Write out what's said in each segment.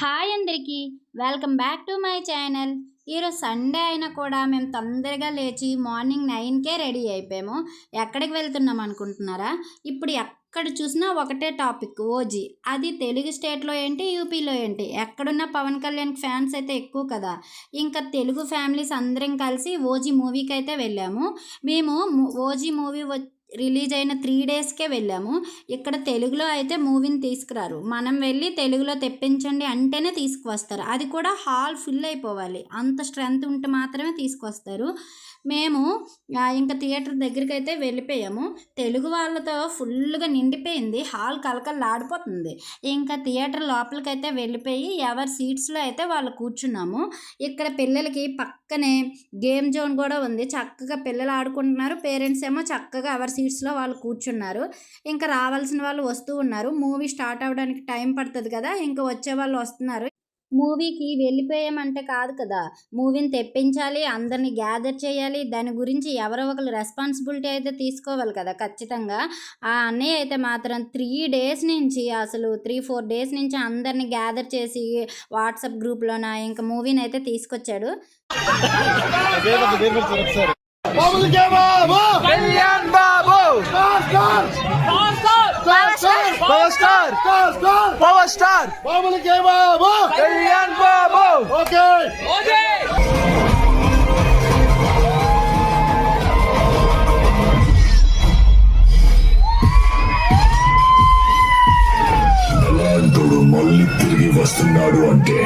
Hi అందరికీ welcome back to my channel. ఈరోజు Sunday అయినా కూడా మేము తొందరగా లేచి మార్నింగ్ నైన్కే రెడీ అయిపోయాము. ఎక్కడికి వెళ్తున్నాం అనుకుంటున్నారా? ఇప్పుడు ఎక్కడ చూసినా ఒకటే టాపిక్ ఓజీ. అది తెలుగు స్టేట్లో ఏంటి యూపీలో ఏంటి? ఎక్కడున్న పవన్ కళ్యాణ్ ఫ్యాన్స్ అయితే ఎక్కువ కదా. ఇంకా తెలుగు ఫ్యామిలీస్ అందరం కలిసి ఓజీ మూవీకి అయితే వెళ్ళాము. మేము ఓజీ మూవీ వ రిలీజ్ అయిన త్రీ డేస్కే వెళ్ళాము. ఇక్కడ తెలుగులో అయితే మూవీని తీసుకురారు. మనం వెళ్ళి తెలుగులో తెప్పించండి అంటేనే తీసుకువస్తారు. అది కూడా హాల్ ఫుల్ అయిపోవాలి. అంత స్ట్రెంగ్త్ ఉంటే మాత్రమే తీసుకొస్తారు మేము ఇంకా థియేటర్ దగ్గరికి అయితే వెళ్ళిపోయాము. తెలుగు వాళ్ళతో ఫుల్గా నిండిపోయింది. హాల్ కలకల్లాడిపోతుంది ఇంకా థియేటర్ లోపలికైతే వెళ్ళిపోయి ఎవరి సీట్స్లో అయితే వాళ్ళు కూర్చున్నాము. ఇక్కడ పిల్లలకి పక్కనే గేమ్ జోన్ కూడా ఉంది. చక్కగా పిల్లలు ఆడుకుంటున్నారు. పేరెంట్స్ ఏమో చక్కగా ఎవరి సీట్స్లో వాళ్ళు కూర్చున్నారు ఇంకా రావాల్సిన వాళ్ళు వస్తూ ఉన్నారు మూవీ స్టార్ట్ అవ్వడానికి టైం పడుతుంది కదా ఇంకా వచ్చే వాళ్ళు వస్తున్నారు మూవీకి వెళ్ళిపోయామంటే కాదు కదా మూవీని తెప్పించాలి అందరినీ గ్యాదర్ చేయాలి దాని గురించి ఎవరో ఒకరు రెస్పాన్సిబిలిటీ అయితే తీసుకోవాలి కదా ఖచ్చితంగా ఆ అన్నయ్య అయితే మాత్రం త్రీ డేస్ నుంచి అసలు త్రీ ఫోర్ డేస్ నుంచి అందరినీ గ్యాదర్ చేసి వాట్సాప్ గ్రూప్లోన ఇంకా మూవీని అయితే తీసుకొచ్చాడు star. Power star. బాబులకే Babu. Kalyan Babu. Okay. మళ్ళీ తిరిగి వస్తున్నాడు అంటే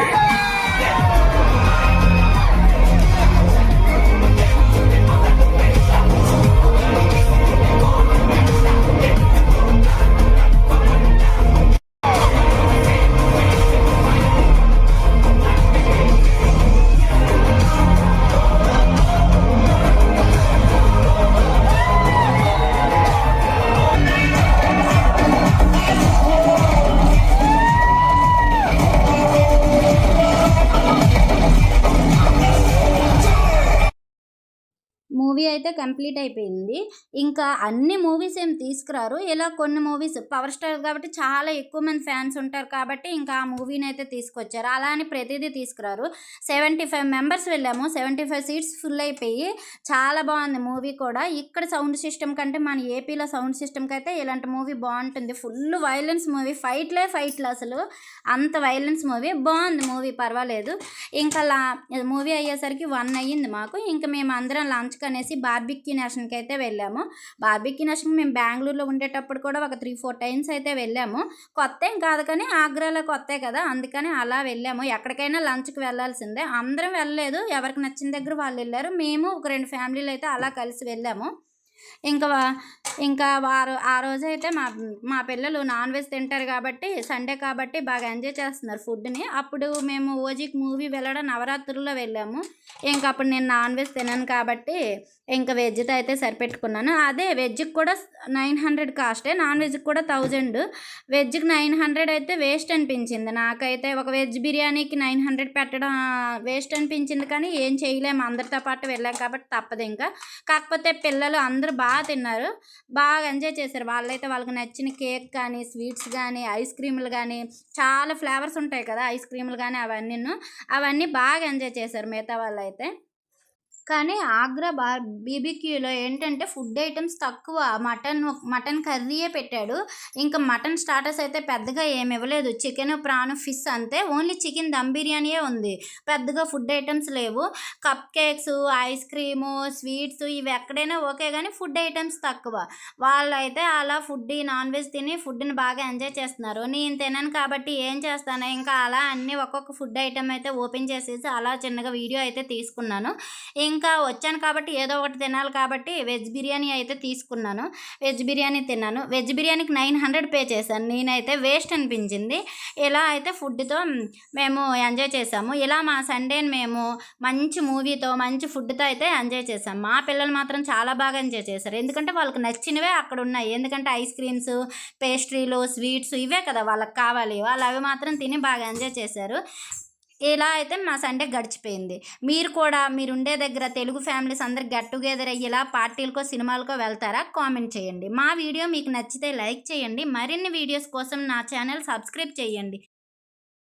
మూవీ అయితే కంప్లీట్ అయిపోయింది. ఇంకా అన్ని మూవీస్ ఏం తీసుకురారు. ఇలా కొన్ని మూవీస్ పవర్ స్టార్ కాబట్టి చాలా ఎక్కువ మంది ఫ్యాన్స్ ఉంటారు కాబట్టి ఇంకా ఆ మూవీని అయితే తీసుకొచ్చారు. అలా అని ప్రతిదీ తీసుకురారు. సెవెంటీ ఫైవ్ మెంబర్స్ వెళ్ళాము. సెవెంటీ ఫైవ్ సీట్స్ ఫుల్ అయిపోయి చాలా బాగుంది మూవీ కూడా. ఇక్కడ సౌండ్ సిస్టమ్ కంటే మన ఏపీలో సౌండ్ సిస్టమ్కి అయితే ఇలాంటి మూవీ బాగుంటుంది. Full violence movie. ఫైట్లే ఫైట్లు అసలు. అంత వైలెన్స్ మూవీ. బాగుంది మూవీ పర్వాలేదు. ఇంకా లా మూవీ అయ్యేసరికి వన్ అయ్యింది మాకు. ఇంకా మేము అందరం లంచ్కి అనేసి బార్బిక్యూ నేషన్కి అయితే వెళ్ళాము. బార్బిక్యూ నేషన్ మేము బెంగళూరులో ఉండేటప్పుడు కూడా ఒక త్రీ ఫోర్ టైమ్స్ అయితే వెళ్ళాము. కొత్త ఏం కాదు కానీ ఆగ్రాలో కొత్తే కదా అందుకని అలా వెళ్ళాము. ఎక్కడికైనా లంచ్కి వెళ్ళాల్సిందే. అందరం వెళ్ళలేదు. ఎవరికి నచ్చిన దగ్గర వాళ్ళు వెళ్ళారు. మేము ఒక రెండు ఫ్యామిలీలు అయితే అలా కలిసి వెళ్ళాము. ఇంకా ఇంకా వారు ఆ రోజు అయితే మా మా పిల్లలు నాన్ వెజ్ తింటారు కాబట్టి సండే కాబట్టి బాగా ఎంజాయ్ చేస్తున్నారు ఫుడ్ని. అప్పుడు మేము ఓజీకి మూవీ వెళ్ళడం నవరాత్రుల్లో వెళ్ళాము. ఇంకా అప్పుడు నేను నాన్ వెజ్ తినను కాబట్టి ఇంకా వెజ్తో అయితే సరిపెట్టుకున్నాను. అదే వెజ్కి కూడా నైన్ హండ్రెడ్ కాస్టే నాన్ వెజ్కి కూడా థౌజండ్. వెజ్కి నైన్ హండ్రెడ్ అయితే వేస్ట్ అనిపించింది. నాకైతే ఒక వెజ్ బిర్యానీకి నైన్ హండ్రెడ్ పెట్టడం వేస్ట్ అనిపించింది కానీ ఏం చేయలేము. అందరితో పాటు వెళ్ళాం కాబట్టి తప్పదు ఇంకా. కాకపోతే పిల్లలు అందరూ బాగా తిన్నారు. బాగా ఎంజాయ్ చేశారు. వాళ్ళైతే వాళ్ళకి నచ్చిన కేక్ కానీ స్వీట్స్ కానీ ఐస్ క్రీములు కానీ చాలా ఫ్లేవర్స్ ఉంటాయి కదా ఐస్ క్రీములు కానీ అవన్నీ అవన్నీ బాగా ఎంజాయ్ చేశారు మిగతా వాళ్ళు అయితే కానీ ఆగ్రా బా బీబీక్యూలో ఏంటంటే ఫుడ్ ఐటమ్స్ తక్కువ. మటన్ మటన్ కర్రీయే పెట్టాడు. ఇంకా మటన్ స్టార్టర్స్ అయితే పెద్దగా ఏమి ఇవ్వలేదు. చికెన్ ప్రాన్ ఫిష్ అంతే. ఓన్లీ చికెన్ దమ్ బిర్యానీయే ఉంది. పెద్దగా ఫుడ్ ఐటమ్స్ లేవు. Cup cakes ice cream sweets ఇవి ఎక్కడైనా ఓకే కానీ ఫుడ్ ఐటమ్స్ తక్కువ. వాళ్ళు అయితే అలా ఫుడ్ నాన్ వెజ్ తిని ఫుడ్ని బాగా ఎంజాయ్ చేస్తున్నారు. నేను తినను కాబట్టి ఏం చేస్తాను? ఇంకా అలా అన్ని ఒక్కొక్క ఫుడ్ ఐటమ్ అయితే ఓపెన్ చేసేసి అలా చిన్నగా వీడియో అయితే తీసుకున్నాను. ఇంకా ఇంకా వచ్చాను కాబట్టి ఏదో ఒకటి తినాలి కాబట్టి వెజ్ బిర్యానీ అయితే తీసుకున్నాను. వెజ్ బిర్యానీ తిన్నాను. వెజ్ బిర్యానీకి నైన్ హండ్రెడ్ పే చేశాను. నేనైతే వేస్ట్ అనిపించింది. ఇలా అయితే ఫుడ్తో మేము ఎంజాయ్ చేసాము ఇలా మా సండేని మేము మంచి మూవీతో మంచి ఫుడ్తో అయితే ఎంజాయ్ చేసాం మా పిల్లలు మాత్రం చాలా బాగా ఎంజాయ్ చేశారు. ఎందుకంటే వాళ్ళకి నచ్చినవే అక్కడ ఉన్నాయి. ఎందుకంటే ఐస్ క్రీమ్స్ పేస్ట్రీలు స్వీట్స్ ఇవే కదా వాళ్ళకి కావాలి. వాళ్ళు అవి మాత్రం తిని బాగా ఎంజాయ్ చేశారు. ఇలా అయితే మా సండే గడిచిపోయింది. మీరు కూడా మీరు ఉండే దగ్గర తెలుగు ఫ్యామిలీస్ అందరు గెట్ టుగెదర్ అయ్యి ఇలా పార్టీలకో సినిమాలకో వెళ్తారా? కామెంట్ చేయండి. మా వీడియో మీకు నచ్చితే లైక్ చేయండి. మరిన్ని వీడియోస్ కోసం నా ఛానల్ సబ్స్క్రైబ్ చేయండి.